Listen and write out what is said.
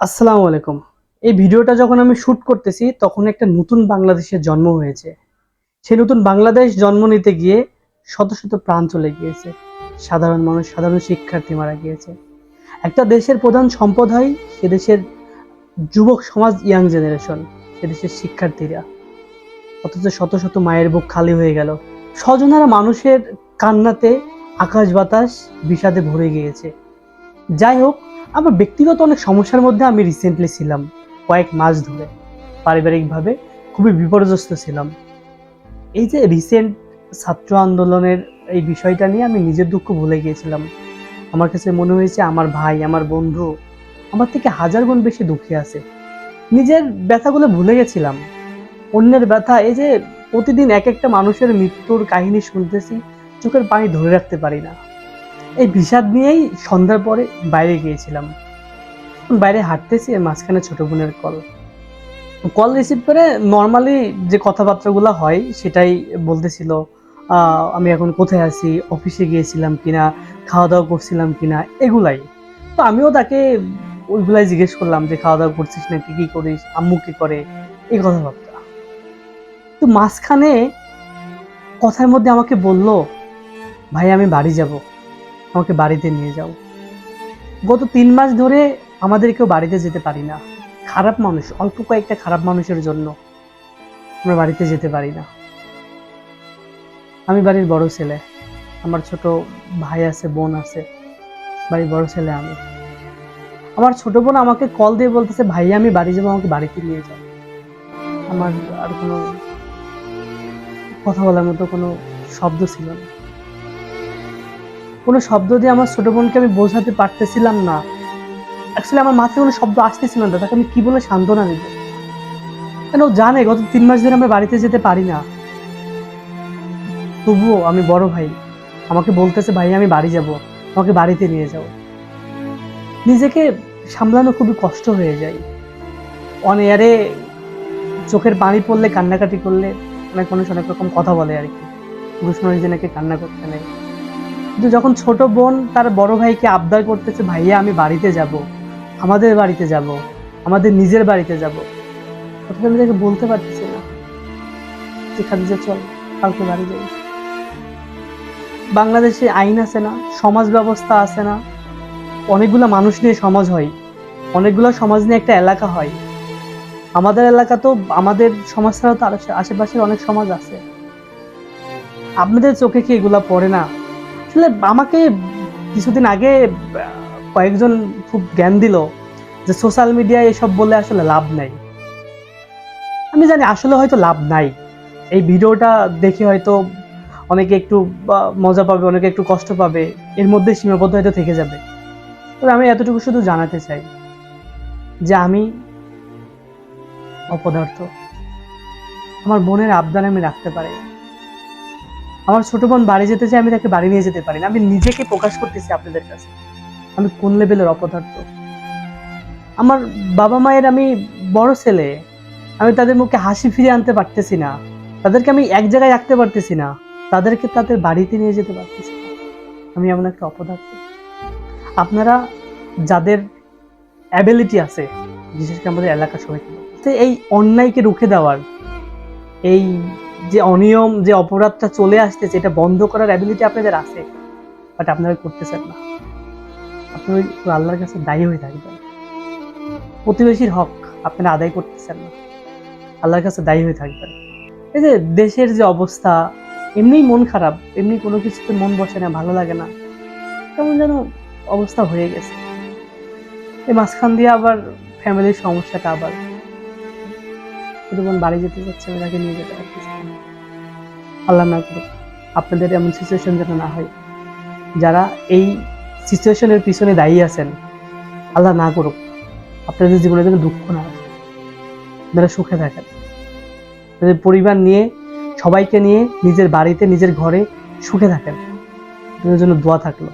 আসসালামু আলাইকুম। এই ভিডিওটা যখন আমি শুট করতেছি, তখন একটা নতুন বাংলাদেশের জন্ম হয়েছে। সেই নতুন বাংলাদেশ জন্ম নিতে গিয়ে শত শত প্রাণ চলে গিয়েছে। সাধারণ মানুষ, সাধারণ শিক্ষার্থী মারা গিয়েছে। একটা দেশের প্রধান সম্পদ হয় সে দেশের যুবক সমাজ ইয়াং জেনারেশন সে দেশের শিক্ষার্থীরা। অথচ শত শত মায়ের বুক খালি হয়ে গেল। স্বজনারা মানুষের কান্নাতে আকাশ বাতাস বিষাদে ভরে গিয়েছে। যাই হোক আমার ব্যক্তিগত অনেক সমস্যার মধ্যে আমি রিসেন্টলি ছিলাম, কয়েক মাস ধরে। পারিবারিকভাবে খুবই বিপর্যস্ত ছিলাম। এই যে রিসেন্ট ছাত্র আন্দোলনের এই বিষয়টা নিয়ে আমি নিজের দুঃখ ভুলে গিয়েছিলাম। আমার কাছে মনে হয়েছে, আমার ভাই, আমার বন্ধু আমার থেকে হাজার গুণ বেশি দুঃখী আছে। নিজের ব্যথাগুলো ভুলে গেছিলাম। অন্যের ব্যথা, এই যে প্রতিদিন এক একটা মানুষের মৃত্যুর কাহিনী শুনতেছি, চোখের পানি ধরে রাখতে পারি না। এই বিষাদ নিয়েই সন্ধ্যার পরে বাইরে গিয়েছিলাম। বাইরে হাঁটতেছি মাঝখানে ছোট বোনের কল। কল রিসিভ করে নর্মালি যে কথাবার্তাগুলো হয় সেটাই বলতেছিল আমি এখন কোথায় আছি? অফিসে গিয়েছিলাম কিনা? খাওয়া দাওয়া করছিলাম কিনা? এগুলাই। তো আমিও তাকে ওইগুলাই জিজ্ঞেস করলাম যে খাওয়া দাওয়া করছিস নাকি? কী করিস? আম্মু কী করে? এই কথাবার্তা। তো মাঝখানে কথার মধ্যে আমাকে বলল, ভাই, আমি বাড়ি যাব। আমাকে বাড়িতে নিয়ে যাও। গত তিন মাস ধরে আমাদের কেউ বাড়িতে যেতে পারি না। খারাপ মানুষ, অল্প কয়েকটা খারাপ মানুষের জন্য আমরা বাড়িতে যেতে পারি না। আমি বাড়ির বড় ছেলে। আমার ছোট ভাই আছে, বোন আছে। বাড়ির বড় ছেলে আমি। আমার ছোট বোন আমাকে কল দিয়ে বলতেছে ভাই আমি বাড়ি যাব, আমাকে বাড়িতে নিয়ে যাও। আমার আর কোনো কথা বলার মতো কোনো শব্দ ছিল না। কোনো শব্দ দিয়ে আমার ছোট বোনকে আমি বোঝাতে পারতেছিলাম না। অ্যাকচুয়ালি আমার মাথায় কোনো শব্দ আসতেছিল না, তাকে আমি কি বলে সান্ত্বনা দিব? কেন জানে, গত তিন মাস ধরে আমি বাড়িতে যেতে পারি না। তবুও আমি বড় ভাই, আমাকে বলতেছে, ভাই, আমি বাড়ি যাব আমাকে বাড়িতে নিয়ে যাও নিজেকে সামলানো খুবই কষ্ট হয়ে যায়। অন এয়ারে চোখের পানি পড়লে, কান্নাকাটি করলে অনেক মানুষ অনেক রকম কথা বলে আর কি। পুরুষ মানুষ যে নাকি কান্না করতে নেই কিন্তু যখন ছোট বোন তার বড় ভাইকে আবদার করতেছে, ভাইয়া, আমি বাড়িতে যাব, আমাদের বাড়িতে যাব, আমাদের নিজের বাড়িতে যাব। তখন আমি তাকে বলতে পারতেছি না, যে খাদিজা চল, কালকে বাড়ি যাই। বাংলাদেশে আইন আছে না, সমাজ ব্যবস্থা আছে না, অনেকগুলো মানুষ নিয়ে সমাজ হয়, অনেকগুলো সমাজ নিয়ে একটা এলাকা হয়। আমাদের এলাকা তো, আমাদের সমাজ ছাড়াও তো আশে- আশেপাশের অনেক সমাজ আছে। আপনাদের চোখে কি এগুলা পড়ে না? আসলে আমাকে কিছুদিন আগে কয়েকজন খুব জ্ঞান দিল যে সোশ্যাল মিডিয়ায় এসব বলে আসলে লাভ নাই। আমি জানি আসলে হয়তো লাভ নাই। এই ভিডিওটা দেখে হয়তো অনেকে একটু মজা পাবে, অনেকে একটু কষ্ট পাবে, এর মধ্যে সীমাবদ্ধ হয়তো থেকে যাবে। তবে আমি এতটুকু শুধু জানাতে চাই যে আমি অপদার্থ। আমার বোনের আবদান আমি রাখতে পারি। আমার ছোট বোন বাড়ি যেতে চাই আমি তাকে বাড়ি নিয়ে যেতে পারি না। আমি নিজেকে প্রকাশ করতেছি আপনাদের কাছে। আমি কোন লেভেলের অপদার্থ? আমার বাবা মায়ের আমি বড় ছেলে। আমি তাদের মুখে হাসি ফিরে আনতে পারতেছি না। তাদেরকে আমি এক জায়গায় রাখতে পারতেছি না। তাদেরকে তাদের বাড়িতে নিয়ে যেতে পারতেছি না। আমি এমন একটা অপদার্থ। আপনারা যাদের অ্যাবিলিটি আছে, বিশেষ করে আমাদের এলাকার সবাইকে তো এই অন্যায়কে রুখে দেওয়ার, এই যে অনিয়ম, যে অপরাধটা চলে আসতেছে এটা বন্ধ করার অ্যাবিলিটি আপনাদের আছে বাট আপনারা করতেছেন না। আপনি আল্লাহর কাছে দায়ী হয়ে থাকবেন। প্রতিবেশীর হক আপনারা আদায় করতেছেন না। আল্লাহর কাছে দায়ী হয়ে থাকবেন। এই যে দেশের যে অবস্থা এমনিই মন খারাপ, এমনি কোনো কিছুতে মন বসে না, ভালো লাগে না, কেমন যেন অবস্থা হয়ে গেছে। এই মাঝখান দিয়ে আবার ফ্যামিলির সমস্যাটা আবার ছোট বোন বাড়ি যেতে চাচ্ছে আমি তাকে নিয়ে যেতে পারতেছি। আল্লাহ না করুক, আপনাদের এমন সিচুয়েশন যেন না হয়। যারা এই সিচুয়েশনের পিছনে দায়ী আছেন, আল্লাহ না করুক, আপনাদের জীবনে যেন দুঃখ না আসে আপনারা সুখে থাকেন। আপনাদের পরিবার নিয়ে, সবাইকে নিয়ে, নিজের বাড়িতে, নিজের ঘরে সুখে থাকেন। আপনাদের জন্য দোয়া থাকল।